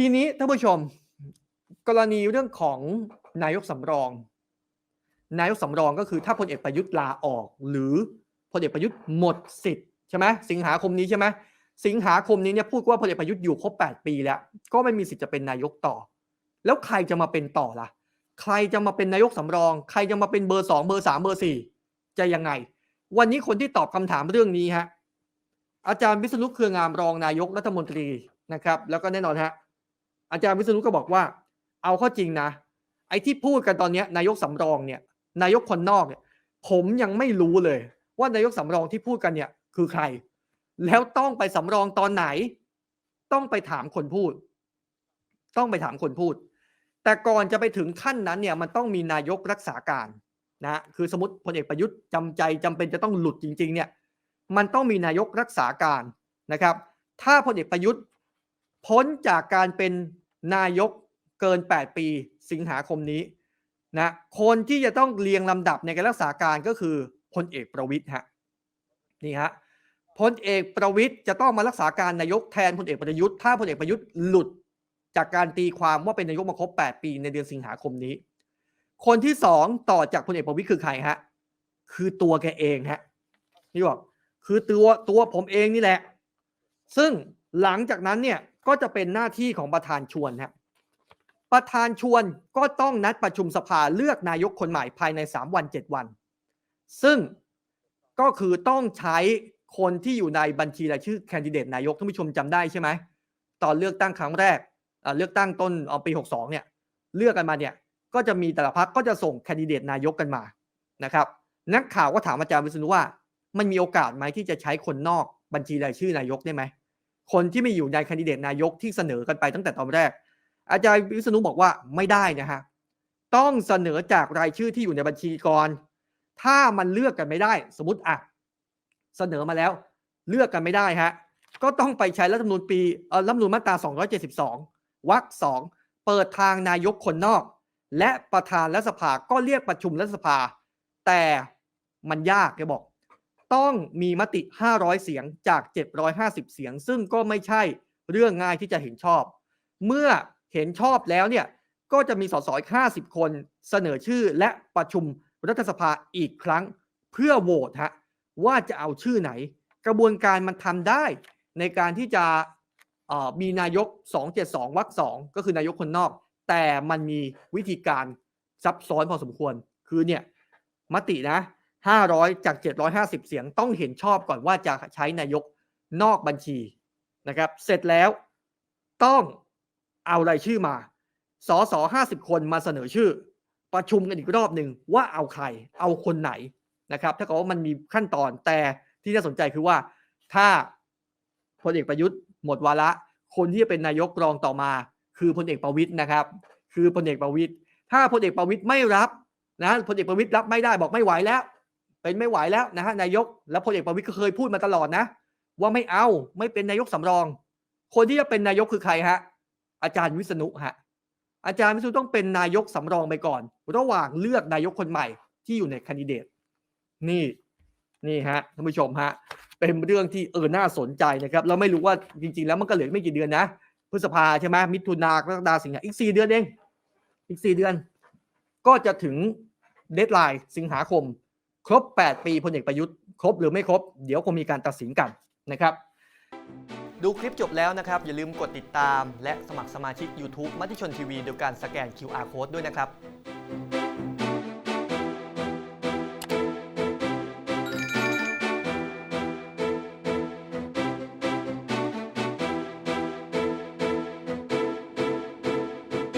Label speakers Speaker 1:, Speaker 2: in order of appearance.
Speaker 1: ทีนี้ท่านผู้ชม กรณีเรื่องของนายกสำรอง นายกสำรองก็คือถ้าพลเอกประยุทธ์ลาออก หรือพลเอกประยุทธ์หมดสิทธิ์ใช่ไหมสิงหาคมนี้ใช่ไหมสิงหาคมนี้เนี่ยพูดว่าพลเอกประยุทธ์อยู่ครบ8 ปีแล้ว ก็ไม่มีสิทธิ์จะเป็นนายกต่อ แล้วใครจะมาเป็นต่อล่ะ ใครจะมาเป็นนายกสำรอง ใครจะมาเป็นเบอร์สองเบอร์สามเบอร์สี่จะยังไง วันนี้คนที่ตอบคำถามเรื่องนี้ฮะอาจารย์วิษณุเครืองามรองนายกรัฐมนตรีนะครับ แล้วก็แน่นอนฮะ อาจารย์วิษณุก็บอกว่า เอาข้อจริงนะ ไอ้ที่พูดกันตอนนี้นายกสำรองเนี่ยนายกคนนอกเนี่ย ผมยังไม่รู้เลย ว่านายกสำรองที่พูดกันเนี่ยคือใคร แล้วต้องไปสำรองตอนไหน ต้องไปถามคนพูด ต้องไปถามคนพูด แต่ก่อนจะไปถึงขั้นนั้นเนี่ยมันต้องมีนายกรักษาการนะคือสมมติพลเอกประยุทธ์จำใจจำเป็นจะต้องหลุดจริง ๆ เนี่ยมันต้องมีนายกรักษาการนะครับ ถ้าพลเอกประยุทธ์พ้นจากการเป็น นายกเกิน 8 ปีสิงหาคมนี้นะคนที่จะต้องเรียงลำดับในการรักษาการก็คือพลเอกประวิทย์ฮะนี่ฮะพลเอกประวิทย์จะต้องมารักษาการนายกแทนพลเอกประยุทธ์ถ้าพลเอกประยุทธ์หลุดจากการตีความว่าเป็นนายกมาครบ 8 ปีในเดือนสิงหาคมนี้ คนที่สองต่อจากพลเอกประวิทย์คือใครฮะคือตัวแกเองฮะนี่บอกคือตัวตัวผมเองนี่แหละ ซึ่งหลังจากนั้นเนี่ย ก็จะเป็นหน้าที่ของประธานชวนฮะประธานชวนก็ต้องนัดประชุมสภาเลือกนายกคนใหม่ภายใน 3 วัน 7 วัน ซึ่งก็คือต้องใช้คนที่อยู่ในบัญชีรายชื่อแคนดิเดตนายกท่านผู้ชมจำได้ใช่ไหมตอนเลือกตั้งครั้งแรกเลือกตั้งต้นเอาปี 62 เนี่ยเลือกกันมาเนี่ยก็จะมีแต่ละพรรคก็จะส่งแคนดิเดตนายกกันมานะครับ นักข่าวก็ถามอาจารย์วิษณุว่า มันมีโอกาสไหมที่จะใช้คนนอกบัญชีรายชื่อนายกได้ไหม คนที่ไม่อยู่ในคนดิเดตนายกที่เสนอกันไปตั้งแต่ตอนแรก อาจารย์วิษณุบอกว่าไม่ได้นะฮะต้องเสนอจากรายชื่อที่อยู่ในบัญชีก่อนถ้ามันเลือกกันไม่ได้ สมมติอะเสนอมาแล้ว เลือกกันไม่ได้ฮะก็ต้องไปใช้รัฐธรรมนูญปีเอ่อรัฐธรรมนูญมาตรา 272วรรคสองเปิดทางนายกคนนอก และประธานรัฐสภาก็เรียกประชุมรัฐสภา แต่มันยากแกบอก ต้องมีมติ 500 เสียงจาก 750 เสียง ซึ่งก็ไม่ใช่เรื่องง่ายที่จะเห็นชอบ เมื่อเห็นชอบแล้วเนี่ยก็จะมีสสอ50 คนเสนอชื่อและประชุมรัฐสภาอีกครั้ง เพื่อโหวตฮะว่าจะเอาชื่อไหน กระบวนการมันทำได้ในการที่จะมีนายก 272วรรคสองก็คือนายกคนนอก แต่มันมีวิธีการซับซ้อนพอสมควร คือเนี่ยมตินะ 500 จาก 750 เสียงต้องเห็นชอบก่อนว่าจะใช้นายกนอกบัญชีนะครับ เสร็จแล้วต้องเอารายชื่อมา สส50 คนมาเสนอชื่อ ประชุมกันอีกรอบหนึ่งว่าเอาใคร เอาคนไหนนะครับ ถ้าเกิดว่ามันมีขั้นตอนแต่ที่น่าสนใจคือว่า ถ้าพลเอกประยุทธ์หมดวาระ คนที่จะเป็นนายกรองต่อมา คือพลเอกประวิตยนะครับ คือพลเอกประวิตยถ้าพลเอกประวิตยไม่รับนะพลเอกประวิตยรับไม่ได้บอกไม่ไหวแล้ว เป็นไม่ไหวแล้วนะฮะนายกแล้วพลเอกประวิตยก็เคยพูดมาตลอดนะ ว่าไม่เอาไม่เป็นนายกสำรอง คนที่จะเป็นนายกคือใครฮะ อาจารย์วิษณุฮะอาจารย์วิษณุต้องเป็นนายกสำรองไปก่อน ระหว่างเลือกนายกคนใหม่ที่อยู่ในคนดิเดต นี่นี่ฮะท่านผู้ชมฮะเป็นเรื่องที่เออน่าสนใจนะครับเราไม่รู้ว่าจริง ๆ แล้วมันก็เหลือไม่กี่เดือนนะพฤษภาใช่ไหมมิถุนากรกฎาสิงหาอีกสี่เดือนเอง อีกสี่เดือน ก็จะถึงเดทไลน์สิงหาคม ครบ 8 ปีพลเอกประยุทธ์ครบหรือไม่ครบ เดี๋ยวคงมีการตัดสินกันนะครับ ดูคลิปจบแล้วนะครับ อย่าลืมกดติดตาม และสมัครสมาชิก YouTube มติชนทีวีโดยการสแกน QR Code ด้วยนะครับ